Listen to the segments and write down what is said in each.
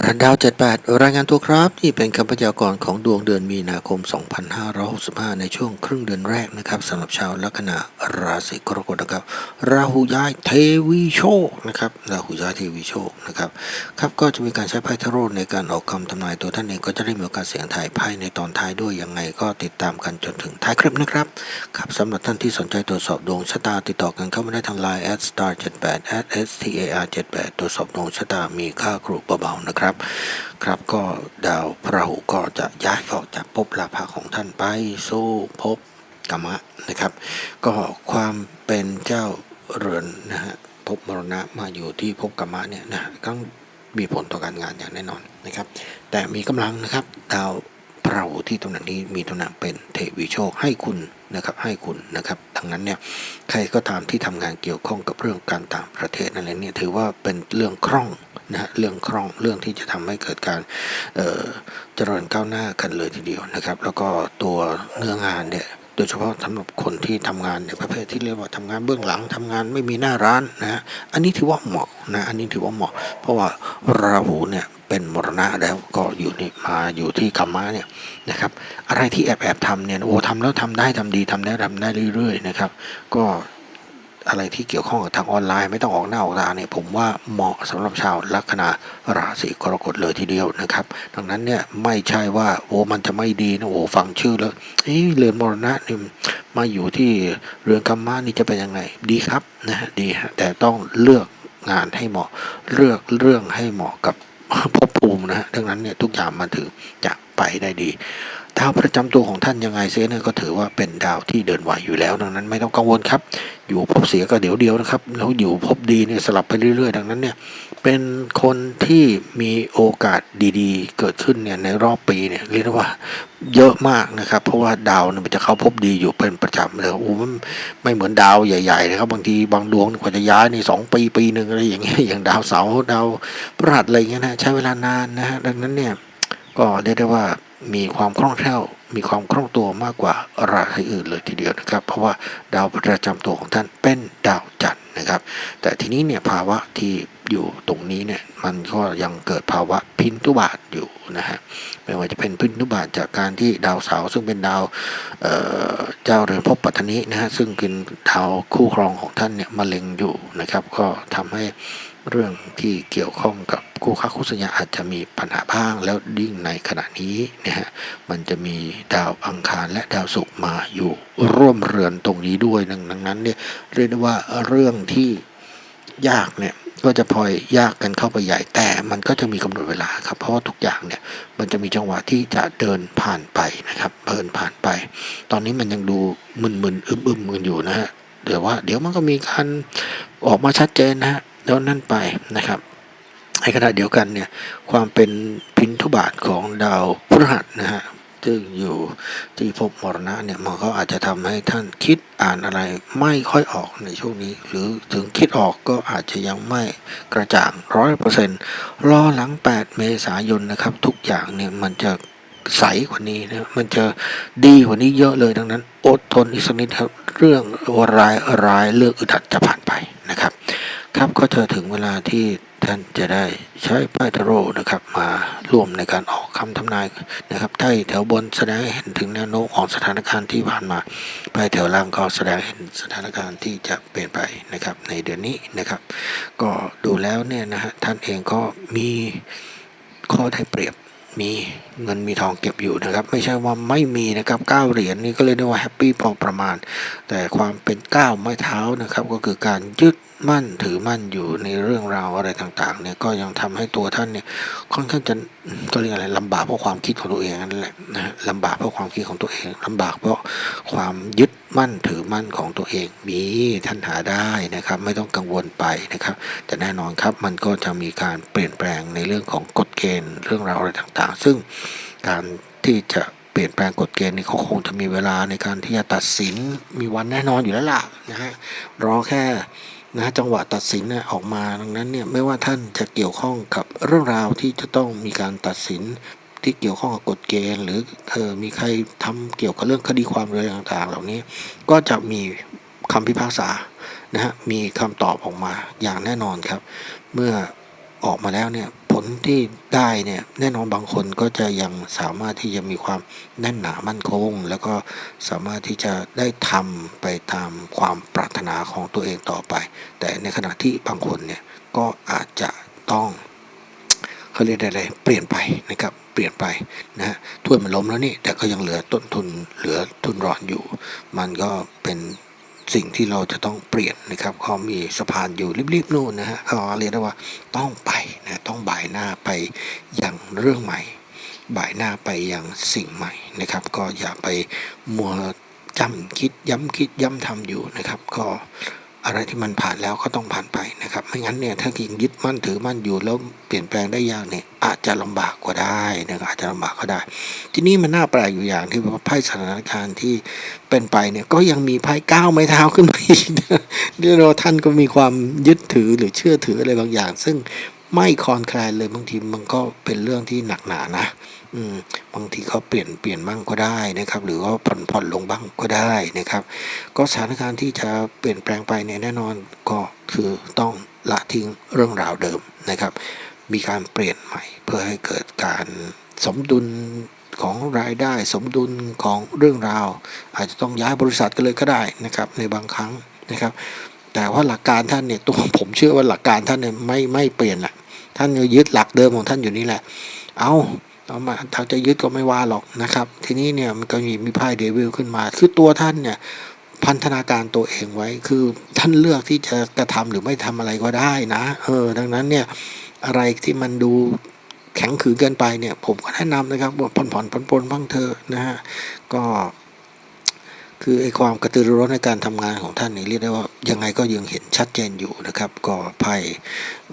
รันดาว 78 รายงานตัวครับนี่เป็นคำพยากรณ์ของดวงเดือนมีนาคม 2565 ในช่วงครึ่งเดือนแรกนะครับสำหรับชาวลัคนาราศีกรกฎนะครับ ราหูย้ายเทวีโชคนะครับราหูย้ายเทวีโชคนะครับครับก็จะมีการใช้ไพ่ทาโร่ในการออกคำทำนายตัวท่านเองก็จะได้มีโอกาสเสียงถ่ายไพ่ในตอนท้ายด้วยยังไงก็ติดตามกันจนถึงท้ายคลิปนะครับครับสำหรับท่านที่สนใจตรวจสอบดวงชะตาติดต่อกันเข้ามาได้ทาง Line at star 78 at star 78 ตรวจสอบดวงชะตามีค่ากรุเบาๆนะครับครับ ครับก็ดาวพระหูก็จะย้ายออกจากภพลาภะของท่านไปสู่ภพกรรมะนะครับ ก็ความเป็นเจ้าเรือนนะฮะภพมรณะมาอยู่ที่ภพกรรมะเนี่ยนะก็มีผลต่อการงานอย่างแน่นอนนะครับ แต่มีกำลังนะครับดาวพระหูที่ตำแหน่งนี้มีตำแหน่งเป็นเทวีโชคให้คุณนะครับให้คุณนะครับ ดังนั้นเนี่ยใครก็ตามที่ทำงานเกี่ยวข้องกับเรื่องการต่างประเทศนั่นแหละเนี่ยถือว่าเป็นเรื่องคล่อง นะเรื่องคล่องเรื่องที่จะทำให้เกิดการเจริญก้าวหน้ากันเลยทีเดียวนะครับ แล้วก็ตัวเนื้องานเนี่ยโดยเฉพาะสำหรับคนที่ทำงานในประเภทที่เรียกว่าทำงานเบื้องหลังทำงานไม่มีหน้าร้านนะฮะอันนี้ถือว่าเหมาะนะอันนี้ถือว่าเหมาะ เพราะว่าราหูเนี่ยเป็นมรณะแล้วก็อยู่นี่มาอยู่ที่คัมมะเนี่ยนะครับ อะไรที่แอบแอบทำเนี่ยโอ้ทำแล้วทำได้ทำดีทำได้ทำได้เรื่อยๆนะครับ ก็ อะไรที่เกี่ยวข้องกับทางออนไลน์ไม่ต้องออกหน้าออกตาเนี่ยผมว่าเหมาะสำหรับชาวลัคนาราศีกรกฎเลยทีเดียวนะครับ ดังนั้นเนี่ยไม่ใช่ว่าโอ้มันจะไม่ดีนะโอ้ฟังชื่อแล้วเอ้ยเรือนมรณะนี่มาอยู่ที่เรือนกัมมานี่จะเป็นยังไงดีครับนะฮะดีฮะแต่ต้องเลือกงานให้เหมาะเลือกเรื่องให้เหมาะกับภพภูมินะฮะดังนั้นเนี่ยทุกอย่างมันถือจะไปได้ดี ดาวประจำตัวของท่านยังไงเสียเนี่ยก็ถือว่าเป็นดาวที่เดินไหวอยู่แล้ว ดังนั้นไม่ต้องกังวลครับ อยู่ภพเสียก็เดี๋ยวเดียวนะครับแล้วอยู่ภพดีเนี่ยสลับไปเรื่อยๆ ดังนั้นเนี่ยเป็นคนที่มีโอกาสดีๆ เกิดขึ้นเนี่ยในรอบปีเนี่ยเรียกได้ว่าเยอะมากนะครับ เพราะว่าดาวเนี่ยมันจะเข้าภพดีอยู่เป็นประจำเลยโอ้มันไม่เหมือนดาวใหญ่ๆนะครับบางทีบางดวงกว่าจะย้ายในสองปีปีหนึ่งอะไรอย่างเงี้ยอย่างดาวเสาร์ดาวพฤหัสอะไรอย่างเงี้ยนะใช้เวลานานนะฮะดังนั้นเนี่ยก็เรียกได้ว่า มีความคล่องแคล่ว มีความคล่องตัวมากกว่าราศีอื่นเลยทีเดียวนะครับ เพราะว่าดาวประจำตัวของท่านเป็นดาวจันทร์นะครับ แต่ทีนี้เนี่ยภาวะที่อยู่ตรงนี้เนี่ยมันก็ยังเกิดภาวะพินทุบาทอยู่นะฮะไม่ว่าจะเป็นพินทุบาทจากการที่ดาวเสาร์ซึ่งเป็นดาวเเจ้าเรือนภพปัตตนินะฮะซึ่งเป็นดาวคู่ครองของท่านเนี่ยมาเล็งอยู่นะครับ ก็ทำให้ เรื่องที่เกี่ยวข้องกับคู่ค้าคู่สัญญาอาจจะมีปัญหาบ้าง แล้วยิ่งในขณะนี้นะฮะมันจะมีดาวอังคารและดาวศุกร์มาอยู่ร่วมเรือนตรงนี้ด้วยดังนั้นเนี่ยเรียกได้ว่าเรื่องที่ยากเนี่ยก็จะพลอยยากกันเข้าไปใหญ่แต่มันก็จะมีกำหนดเวลาครับ เพราะว่าทุกอย่างเนี่ยมันจะมีจังหวะที่จะเดินผ่านไปนะครับเดินผ่านไป ตอนนี้มันยังดูมึนๆอึมๆกันอยู่นะฮะเดี๋ยวว่า เดี๋ยวมันก็มีการออกมาชัดเจนนะฮะ แล้วนั่นไปนะครับในขณะเดียวกันเนี่ยความเป็นพินทุบาทของดาวพฤหัสนะฮะซึ่งอยู่ที่ภพมรณะเนี่ยมันก็อาจจะทำให้ท่านคิดอ่านอะไรไม่ค่อยออกในช่วงนี้ หรือถึงคิดออกก็อาจจะยังไม่กระจ่างร้อยเปอร์เซ็นต์รอหลัง 8 เมษายนนะครับ ทุกอย่างเนี่ยมันจะใสกว่านี้นะมันจะดีกว่านี้เยอะเลยดังนั้น อดทนอีกสักนิดครับเรื่องรายรายเรื่องอึดอัดจะผ่านไปนะครับ ครับก็จะถึงเวลาที่ท่านจะได้ใช้ไพ่ทาโร่นะครับมาร่วมในการออกคำทำนายนะครับไพ่แถวบนแสดงให้เห็นถึงแนวโน้มของสถานการณ์ที่ผ่านมาไพ่แถวล่างก็แสดงเห็นสถานการณ์ที่จะเปลี่ยนไปนะครับในเดือนนี้นะครับ ก็ดูแล้วเนี่ยนะฮะท่านเองก็มีข้อได้เปรียบ มีเงินมีทองเก็บอยู่นะครับ ไม่ใช่ว่าไม่มีนะครับเก้าเหรียญนี่ก็เลยกได้ว่าแฮปปี้พอประมาณ แต่ความเป็นก้าไม้เท้านะครับก็คือการยึดมั่นถือมั่นอยู่ในเรื่องราวอะไรต่างๆเนี่ยก็ยังทำให้ตัวท่านเนี่ยค่อนข้างจะก็เรียกอะไรลำบากเพราะความคิดของตัวเองนั่นแหละนะฮะลำบากเพราะความคิดของตัวเองลำบากเพราะความยึด มั่นถือมั่นของตัวเองมีท่านหาได้นะครับ ไม่ต้องกังวลไปนะครับ แต่แน่นอนครับมันก็จะมีการเปลี่ยนแปลงในเรื่องของกฎเกณฑ์เรื่องราวอะไรต่างๆ ซึ่งการที่จะเปลี่ยนแปลงกฎเกณฑ์นี่เขาคงจะมีเวลาในการที่จะตัดสินมีวันแน่นอนอยู่แล้วล่ะนะฮะรอแค่นะจังหวะตัดสินนะออกมาดังนั้นเนี่ยไม่ว่าท่านจะเกี่ยวข้องกับเรื่องราวที่จะต้องมีการตัดสิน ที่เกี่ยวข้องกับกฎเกณฑ์ หรือออมีใครทำเกี่ยวกับเรื่องคดีความอะไรต่างๆ เหล่านี้ก็จะมีคำพิพากษานะฮะมีคำตอบออกมาอย่างแน่นอนครับ เมื่อออกมาแล้วเนี่ยผลที่ได้เนี่ยแน่นอนบางคนก็จะยังสามารถที่จะมีความแน่นหนามั่นคง แล้วก็สามารถที่จะได้ทำไปตามความปรารถนาของตัวเองต่อไป แต่ในขณะที่บางคนเนี่ยก็อาจจะต้องเขาเรียกอะไรเปลี่ยนไปนะครับ เปลี่ยนไปนะฮะถ้วยมันล้มแล้วนี่แต่ก็ยังเหลือต้นทุนเหลือทุนรอนอยู่ มันก็เป็นสิ่งที่เราจะต้องเปลี่ยนนะครับก็มีสะพานอยู่รีบๆนู่นนะฮะก็เรียกได้ว่าต้องไปนะต้องบ่ายหน้าไปอย่างเรื่องใหม่ บ่ายหน้าไปอย่างสิ่งใหม่นะครับ ก็อย่าไปมัวจำคิดย้ำคิดย้ำทำอยู่นะครับ ก็อะไรที่มันผ่านแล้วก็ต้องผ่านไปนะครับ ไม่งั้นเนี่ยถ้ายิงยึดมั่นถือมั่นอยู่แล้วเปลี่ยนแปลงได้ยากเนี่ย อาจจะลำบากก็ได้นะครับอาจจะลำบากก็ได้ ทีนี้มันน่าแปลกอยู่อย่างที่ว่าไพ่สถานการณ์ที่เป็นไปเนี่ยก็ยังมีไพ่ก้าวไม้เท้าขึ้นมาอีกนี่เราท่านก็มีความยึดถือหรือเชื่อถืออะไรบางอย่าง ซึ่งไม่คลอนคลนเลยบางทีมันก็เป็นเรื่องที่หนักหนานะอืมบางทีเขาเปลี่ยนเปลี่ยนบ้างก็ได้นะครับ หรือว่าผ่อนผ่อนลงบ้างก็ได้นะครับ ก็สถานการณ์ที่จะเปลี่ยนแปลงไปเนี่ยแน่นอนก็คือต้องละทิ้งเรื่องราวเดิมนะครับ มีการเปลี่ยนใหม่ เพื่อให้เกิดการสมดุลของรายได้สมดุลของเรื่องราว อาจจะต้องย้ายบริษัทกันเลยก็ได้นะครับในบางครั้งนะครับ แต่ว่าหลักการท่านเนี่ยตัวผมเชื่อว่าหลักการท่านเนี่ยไม่ไม่เปลี่ยนแหละท่านยึดหลักเดิมของท่านอยู่นี่แหละ เอาเอามาถ้าจะยึดก็ไม่ว่าหรอกนะครับ ทีนี้เนี่ยมันก็มีมีไพ่เดวิลขึ้นมาคือตัวท่านเนี่ยพันธนาการตัวเองไว้คือท่านเลือกที่จะกระทำหรือไม่ทำอะไรก็ได้นะเออดังนั้นเนี่ย อะไรที่มันดูแข็งขืนเกินไปเนี่ย ผมก็แนะนำนะครับว่าผ่อนผ่อนปลนปนบ้างเถอนะฮะก็คือไอ้ความกระตือรือร้นในการทำงานของท่านนี่เรียกได้ว่ายังไงก็ยังเห็นชัดเจนอยู่นะครับ ก็ไพ่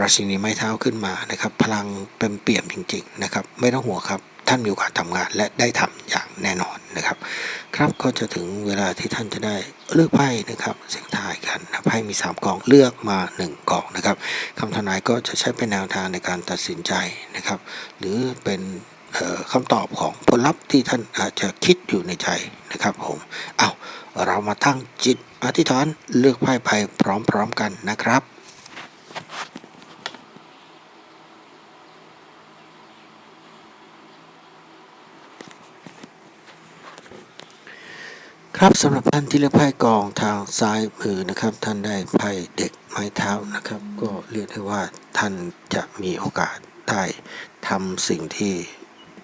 ราชินีไม้เท้าขึ้นมานะครับ พลังเป็นเปี่ยมจริง ๆ นะครับ ไม่ต้องห่วงครับ ท่านมีโอกาสทำงานและได้ทำอย่างแน่นอน นะครับ ครับก็จะถึงเวลาที่ท่านจะได้เลือกไพ่นะครับเสียงทายกันนะไพ่มี 3กองเลือกมา 1กองนะครับคำทนายก็จะใช้เป็นแนวทางในการตัดสินใจนะครับ หรือเป็นคำตอบของผลลัพธ์ที่ท่านอาจจะคิดอยู่ในใจนะครับผมเอาเรามาตั้งจิตอธิษฐานเลือกไพ่ไปพร้อมๆกันนะครับ ครับสำหรับท่านที่เลือกไพ่กองทางซ้ายมือนะครับ ท่านได้ไพ่เด็กไม้เท้านะครับ ก็เรียกได้ว่าท่านจะมีโอกาสได้ทำสิ่งที่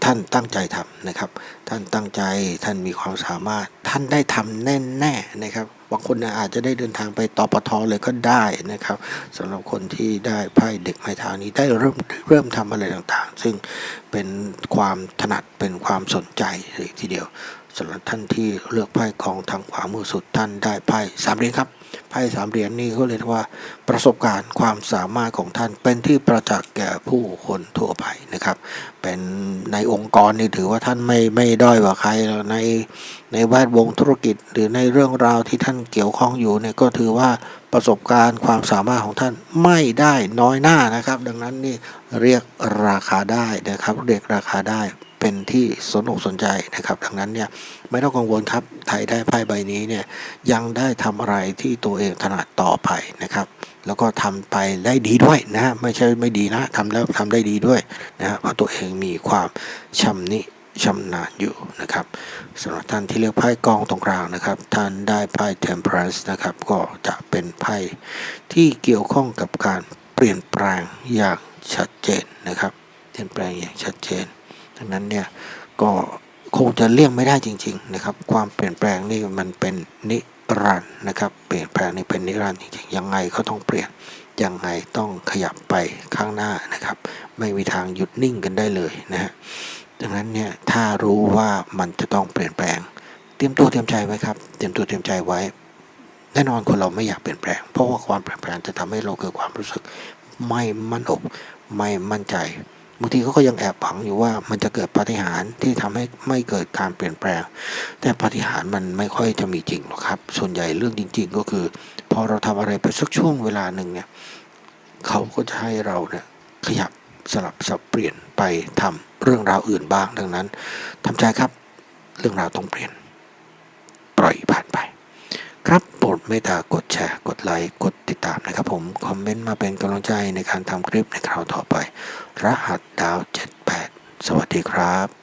ท่านตั้งใจทำนะครับ ท่านตั้งใจท่านมีความสามารถ ท่านได้ทำแน่ๆนะครับบางคนอาจจะได้เดินทางไปตปทเลยก็ได้นะครับสำหรับคนที่ได้ไพ่เด็กไม้เท้านี้ได้เริ่มเริ่มทำอะไรต่างๆ ซึ่งเป็นความถนัดเป็นความสนใจเลยทีเดียว สำหรับท่านที่เลือกไพ่กองทางขวามือสุดท่านได้ไพ่สามเหรียญครับไพ่สามเหรียญนี่เขาเรียกว่าประสบการณ์ความสามารถของท่านเป็นที่ประจักษ์แก่ผู้คนทั่วไปนะครับ เป็นในองค์กรนี่ถือว่าท่านไม่ไม่ด้อยกว่าใครในในแวดวงธุรกิจ หรือในเรื่องราวที่ท่านเกี่ยวข้องอยู่เนี่ยก็ถือว่าประสบการณ์ความสามารถของท่านไม่ได้น้อยหน้านะครับ ดังนั้นนี่เรียกราคาได้นะครับ เรียกราคาได้ เป็นที่สนอกสนใจนะครับ ดังนั้นเนี่ยไม่ต้องกังวลครับไทยได้ไพ่ใบนี้เนี่ยยังได้ทำอะไรที่ตัวเองถนัดต่อไปนะครับ แล้วก็ทำไปได้ดีด้วยนะไม่ใช่ไม่ดีนะทำแล้วทำได้ดีด้วยนะฮะเพราะตัวเองมีความชำนิชำนาญอยู่นะครับสำหรับท่านที่เลือกไพ่กองตรงกลางนะครับ ท่านได้ไพ่ Temperance นะครับ ก็จะเป็นไพ่ที่เกี่ยวข้องกับการเปลี่ยนแปลงอย่างชัดเจนนะครับ เปลี่ยนแปลงอย่างชัดเจน ดังนั้นเนี่ยก็คงจะเลี่ยงไม่ได้จริง ๆ นะครับ ความเปลี่ยนแปลงนี่มันเป็นนิรันต์นะครับเปลี่ยนแปลงนี่เป็นนิรันต์จริงๆยังไงก็ต้องเปลี่ยนยังไงต้องขยับไปข้างหน้านะครับ ไม่มีทางหยุดนิ่งกันได้เลยนะฮะดังนั้นเนี่ยถ้ารู้ว่ามันจะต้องเปลี่ยนแปลง เตรียมตัวเตรียมใจไว้ครับ เตรียมตัวเตรียมใจไว้ แน่นอนคนเราไม่อยากเปลี่ยนแปลง เพราะว่าความเปลี่ยนแปลงจะทำให้เราเกิดความรู้สึกไม่มั่นอกไม่มั่นใจ บางทีเขาก็ยังแอบหวังอยู่ว่ามันจะเกิดปาฏิหาริย์ที่ทำให้ไม่เกิดการเปลี่ยนแปลง แต่ปาฏิหาริย์มันไม่ค่อยจะมีจริงหรอกครับ ส่วนใหญ่เรื่องจริง ๆ ก็คือ พอเราทำอะไรไปสักช่วงเวลาหนึ่งเนี่ยเขาก็จะให้เราเนี่ยขยับสลับสับเปลี่ยนไปทำเรื่องราวอื่นบ้างดังนั้นทำใจครับเรื่องราวต้องเปลี่ยน ปล่อยผ่านไป ครับ โปรดเมตตากดแชร์ กดไลค์ กดติดตามนะครับผม คอมเมนต์มาเป็นกำลังใจในการทำคลิปในคราวต่อไป รหัสดาว 78 สวัสดีครับ